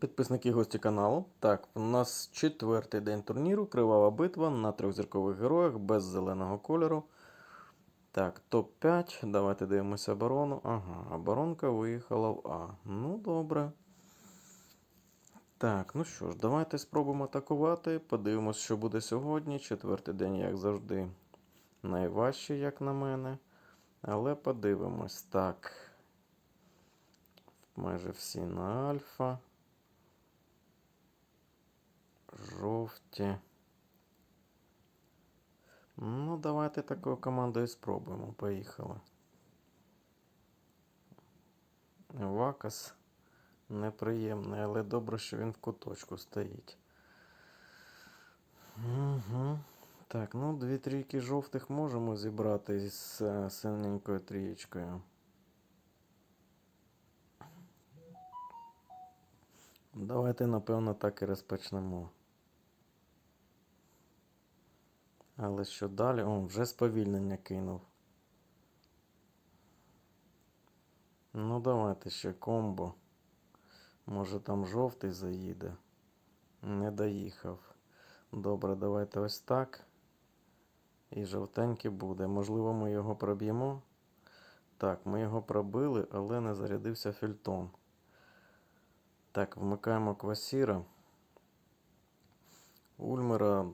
підписники гості каналу. Так, у нас четвертий день турніру, кривава битва на трьохзіркових героях без зеленого кольору. Так, топ-5. Давайте дивимося оборону. Ага, оборонка виїхала в А. Ну, добре. Так, ну що ж, давайте спробуємо атакувати. Подивимось, що буде сьогодні. Четвертий день, як завжди, найважчий, як на мене. Але подивимось. Так. Майже всі на альфа. Жовті. Ну, давайте такою командою спробуємо. Поїхали. Вакас неприємний, але добре, що він в куточку стоїть. Угу. Так, ну дві трійки жовтих можемо зібрати з е, синенькою трієчкою. Давайте, напевно, так і розпочнемо. Але що далі? О, вже сповільнення кинув. Ну, давайте ще комбо. Може там жовтий заїде. Не доїхав. Добре, давайте ось так. І жовтенький буде. Можливо, ми його проб'ємо. Так, ми його пробили, але не зарядився фільтон. Так, вмикаємо квасіра. Ульмера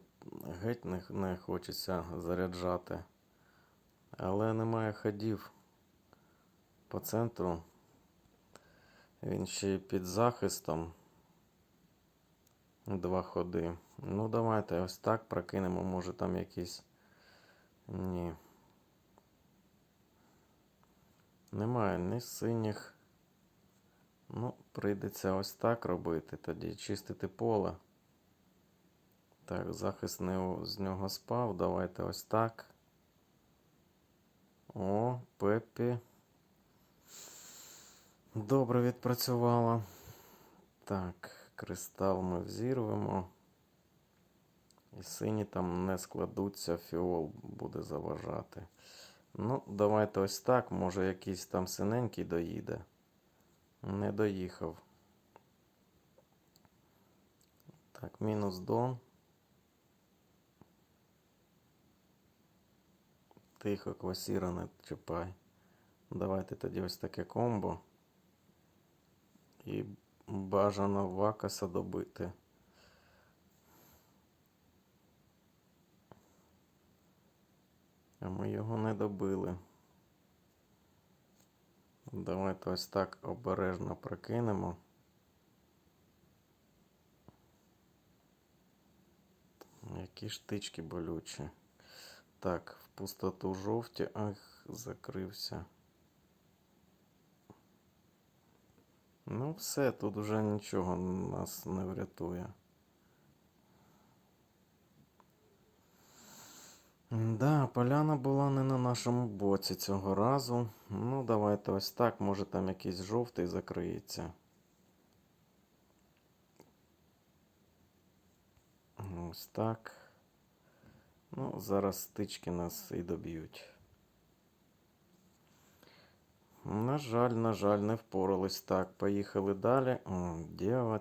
геть не, не хочеться заряджати. Але немає ходів по центру. Він ще й під захистом. Два ходи. Ну, давайте ось так прокинемо. Може там якісь. Ні. Немає ні синіх. Ну, прийдеться ось так робити. Тоді чистити поле. Так, захист не з нього спав. Давайте ось так. О, Пеппі. Добре відпрацювала. Так, кристал ми взірвемо. І сині там не складуться, фіол буде заважати. Ну, давайте ось так. Може якийсь там синенький доїде. Не доїхав. Так, мінус дон. Тихо, квасіра не чіпай. Давайте тоді ось таке комбо. І бажано вакаса добити. А ми його не добили. Давайте ось так обережно прокинемо. Які штички болючі. Так, пустоту жовті. Ах, закрився. Ну, все, тут вже нічого нас не врятує. Да, поляна була не на нашому боці цього разу. Ну, давайте ось так. Може там якийсь жовтий закриється. Ось так. Ну, зараз стички нас і доб'ють. На жаль, на жаль, не впорались. Так, поїхали далі.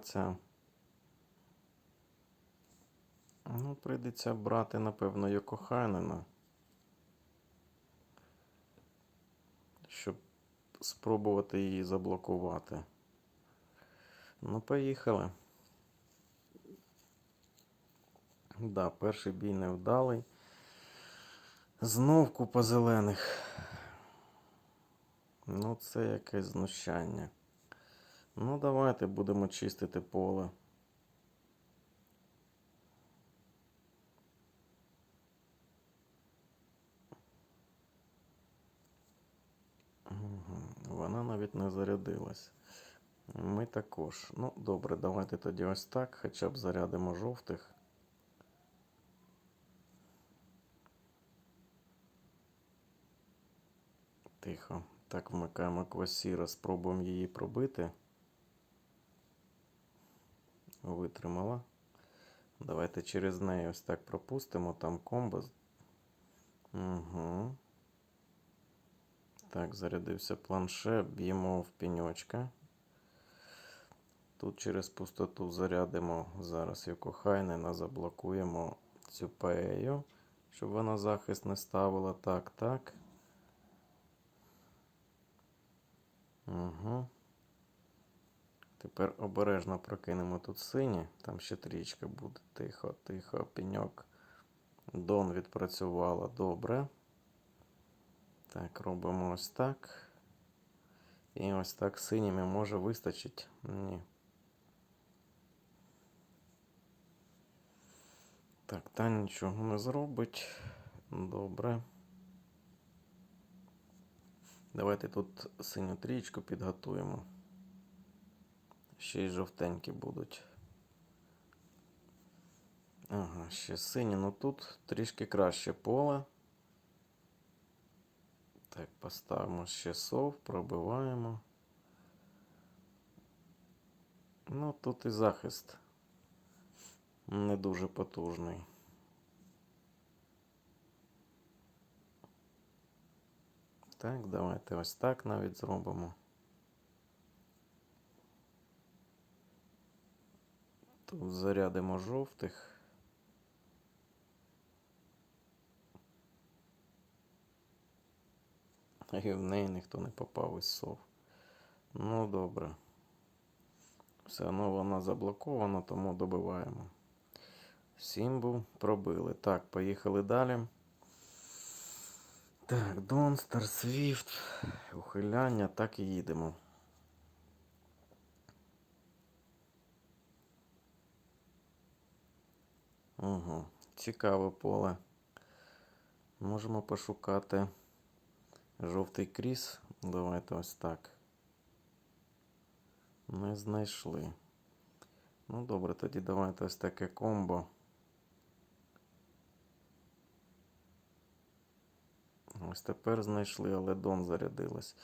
Ця. Ну, прийдеться брати, напевно, Йокохайнена. Щоб спробувати її заблокувати. Ну, поїхали. Да, перший бій невдалий. Знов купа зелених. Ну, це якесь знущання. Ну, давайте будемо чистити поле. Вона навіть не зарядилась. Ми також. Ну, добре, давайте тоді ось так. Хоча б зарядимо жовтих. Тихо. Так, вмикаємо квасіра, спробуємо її пробити. Витримала. Давайте через неї ось так пропустимо. Там комбо. Угу. Так, зарядився планшет, б'ємо в пеньочка. Тут через пустоту зарядимо зараз Йокохайнена, заблокуємо цю пею, щоб вона захист не ставила. Так, так. Угу. Тепер обережно прокинемо тут сині. Там ще трічка буде. Тихо, тихо, пеньок. Дон відпрацювала добре. Так, робимо ось так. І ось так синіми може вистачить. Ні. Так, та нічого не зробить. Добре. Давайте тут синю трічку підготуємо. Ще й жовтенькі будуть. Ага, ще сині. Ну тут трішки краще поле. Так, поставимо ще сов, пробиваємо. Ну, тут і захист не дуже потужний. Так, давайте ось так навіть зробимо. Тут зарядимо жовтих. І в неї ніхто не попав із сов. Ну, добре. Все одно вона заблокована, тому добиваємо. Сімбу пробили. Так, поїхали далі. Так, Дон, Стар Свіфт, ухиляння, так і їдемо. Угу. Цікаве поле. Можемо пошукати жовтий кріс. Давайте ось так. Не знайшли. Ну, добре, тоді давайте ось таке комбо. Ось тепер знайшли, але Дон зарядилась.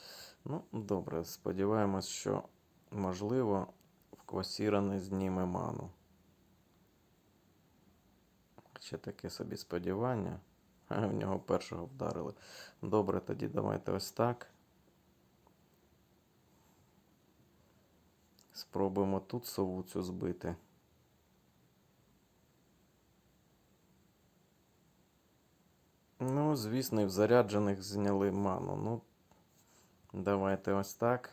Ну, добре, сподіваємось, що можливо в Квасіра не зніме ману. Ще таке собі сподівання. В нього першого вдарили. Добре, тоді давайте ось так. Спробуємо тут сову цю збити. Ну, звісно, і в заряджених зняли ману. Ну, давайте ось так.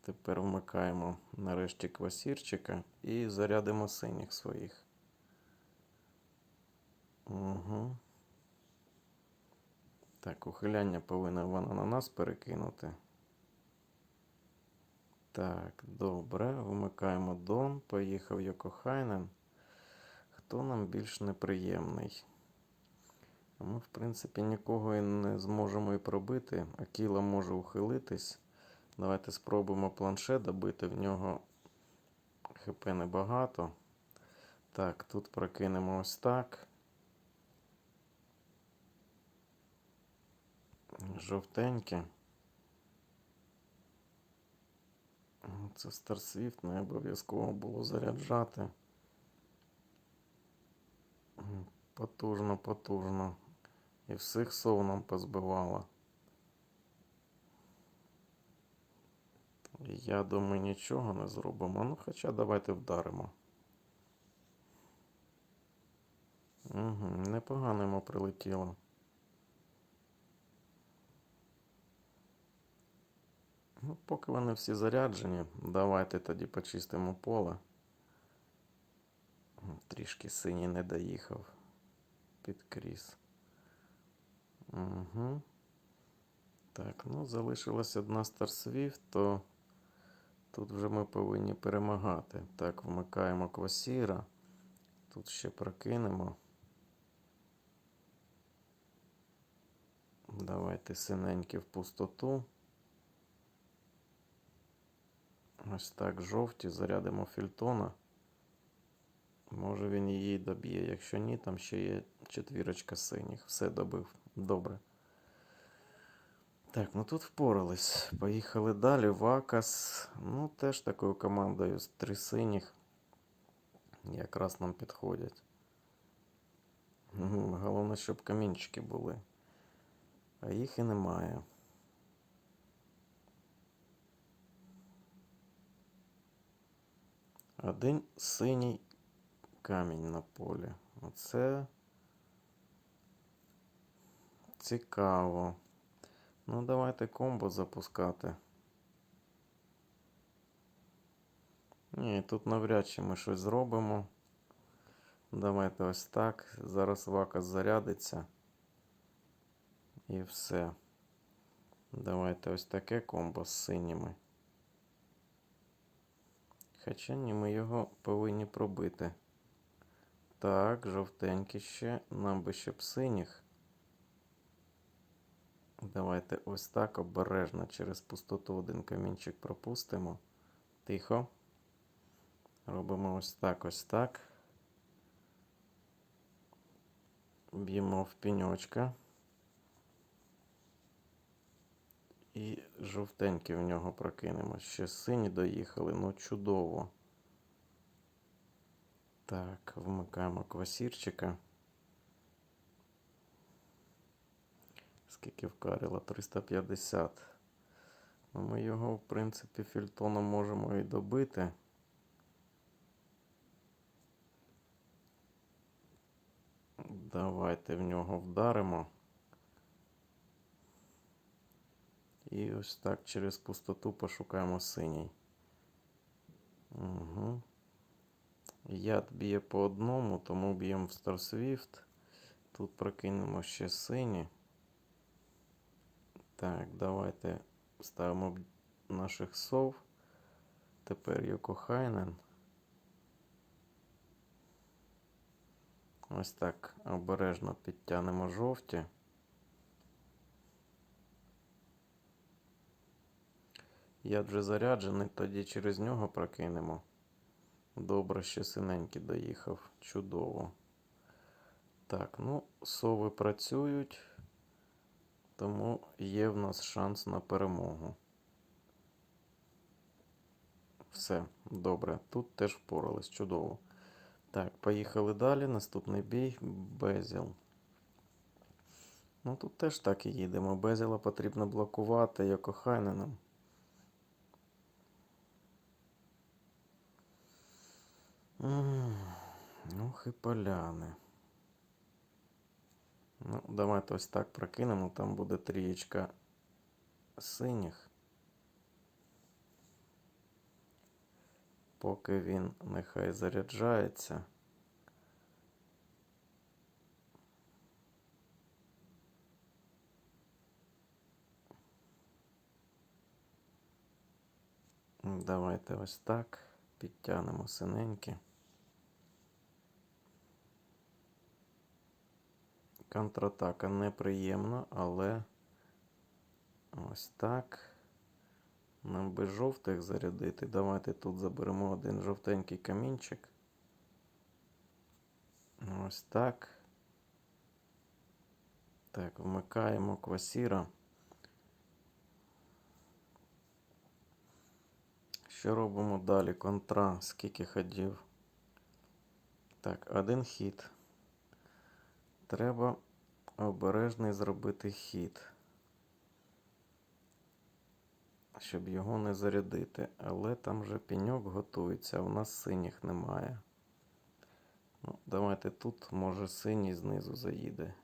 Тепер вмикаємо нарешті квасірчика і зарядимо синіх своїх. Угу. Так, ухиляння повинна вона на нас перекинути. Так, добре. Вмикаємо Дон. Поїхав Йокохайнен. Хто нам більш неприємний? Ми, в принципі, нікого і не зможемо і пробити. Акіла може ухилитись. Давайте спробуємо планшет добити. В нього ХП небагато. Так, тут прокинемо ось так. Жовтеньке. Це Старсвіфт, не обов'язково було заряджати. Потужно, потужно. І всіх сов нам позбивало. Я думаю, нічого не зробимо. Ну, хоча давайте вдаримо. Угу, Непогано йому прилетіло. Ну, поки вони всі заряджені, давайте тоді почистимо поле. Трішки синій не доїхав під кріс. Угу. Так, ну залишилась одна Старсвіфт, то тут вже ми повинні перемагати. Так, вмикаємо квасіра. Тут ще прокинемо. Давайте синенькі в пустоту. Ось так жовті, зарядимо фільтона. Може він її доб'є. Якщо ні, там ще є четвірочка синіх. Все добив. Добре. Так, ну тут впорались. Поїхали далі. Вакас. Ну, теж такою командою з три синіх. Якраз нам підходять. Головне, щоб камінчики були. А їх і немає. Один синій камінь на полі. Оце цікаво. Ну, давайте комбо запускати. Ні, тут навряд чи ми щось зробимо. Давайте ось так. Зараз вака зарядиться. І все. Давайте ось таке комбо з синіми. Хоча ні, ми його повинні пробити. Так, жовтенький ще. Нам би ще б синіх. Давайте ось так обережно через пустоту один камінчик пропустимо. Тихо. Робимо ось так, ось так. Б'ємо в піньочка. І жовтенький в нього прокинемо. Ще сині доїхали, ну чудово. Так, вмикаємо квасірчика. Скільки вкарило? 350. Ну, ми його, в принципі, фільтоном можемо і добити. Давайте в нього вдаримо. І ось так через пустоту пошукаємо синій. Угу. Яд б'є по одному, тому б'ємо в Старсвіфт. Тут прокинемо ще сині. Так, давайте ставимо наших сов. Тепер Йокохайнен. Ось так обережно підтягнемо жовті. Яд вже заряджений, тоді через нього прокинемо. Добре, ще синенький доїхав. Чудово. Так, ну, сови працюють, тому є в нас шанс на перемогу. Все, добре. Тут теж впорались. Чудово. Так, поїхали далі. Наступний бій. Безіл. Ну тут теж так і їдемо. Безіла потрібно блокувати Йокохайненом. Ох і поляни. Ну, давайте ось так прокинемо. Там буде трієчка синіх. Поки він нехай заряджається. Давайте ось так підтягнемо синенькі. Контратака неприємна, але ось так. Нам би жовтих зарядити. Давайте тут заберемо один жовтенький камінчик. Ось так. Так, вмикаємо квасіра. Що робимо далі? Контра. Скільки ходів? Так, один хід. Треба обережний зробити хід. Щоб його не зарядити. Але там вже пеньок готується, а у нас синіх немає. Ну, Давайте тут, може, синій знизу заїде.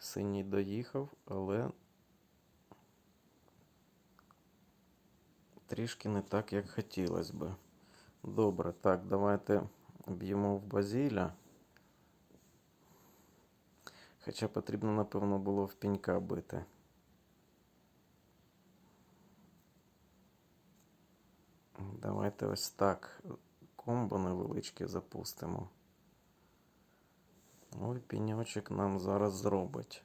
Синій доїхав, але трішки не так, як хотілося би. Добре, так, давайте б'ємо в базіля. Хоча потрібно, напевно, було в пінька бити. Давайте ось так комбо невеличке запустимо. Ой, піньочок нам зараз зробить.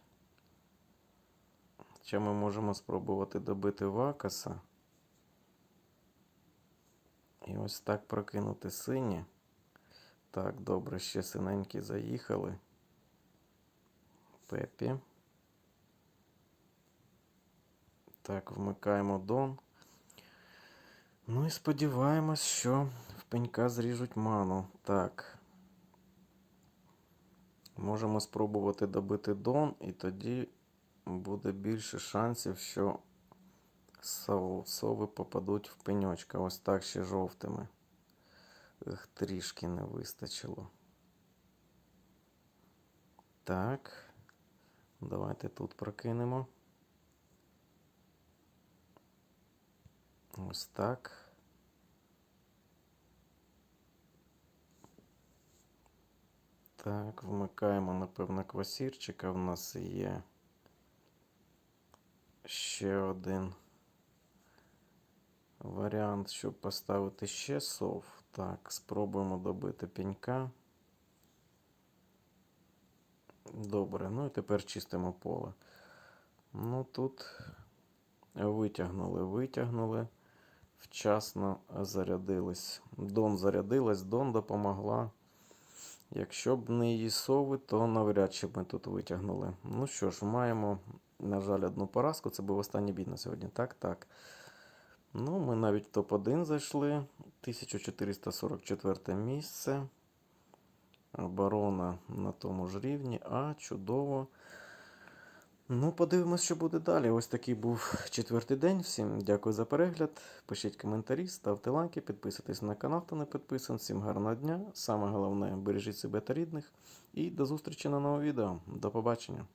Ще ми можемо спробувати добити вакаса. І ось так прокинути сині. Так, добре, ще синенькі заїхали. Пепі. Так, вмикаємо Дон. Ну і сподіваємось, що в пенька зріжуть ману. Так. Можемо спробувати добити Дон, і тоді буде більше шансів, що сови попадуть в пеньочка. Ось так ще жовтими. Ех, трішки не вистачило. Так. Давайте тут прокинемо. Ось так. Так, вмикаємо, напевно, квасірчика. В нас є ще один варіант, щоб поставити ще сов. Так, спробуємо добити пенька. Добре, ну і тепер чистимо поле. Ну тут витягнули, витягнули. Вчасно зарядились. Дон зарядилась, Дон допомогла. Якщо б не її сови, то навряд чи б ми тут витягнули. Ну що ж, маємо, на жаль, одну поразку. Це був останній бій на сьогодні. Так, так. Ну, ми навіть в топ-1 зайшли. 1444 місце. Оборона на тому ж рівні. А, чудово. Ну, подивимось, що буде далі. Ось такий був четвертий день. Всім дякую за перегляд. Пишіть коментарі, ставте лайки, підписуйтесь на канал, хто не підписаний. Всім гарного дня. Саме головне, бережіть себе та рідних. І до зустрічі на новому відео. До побачення.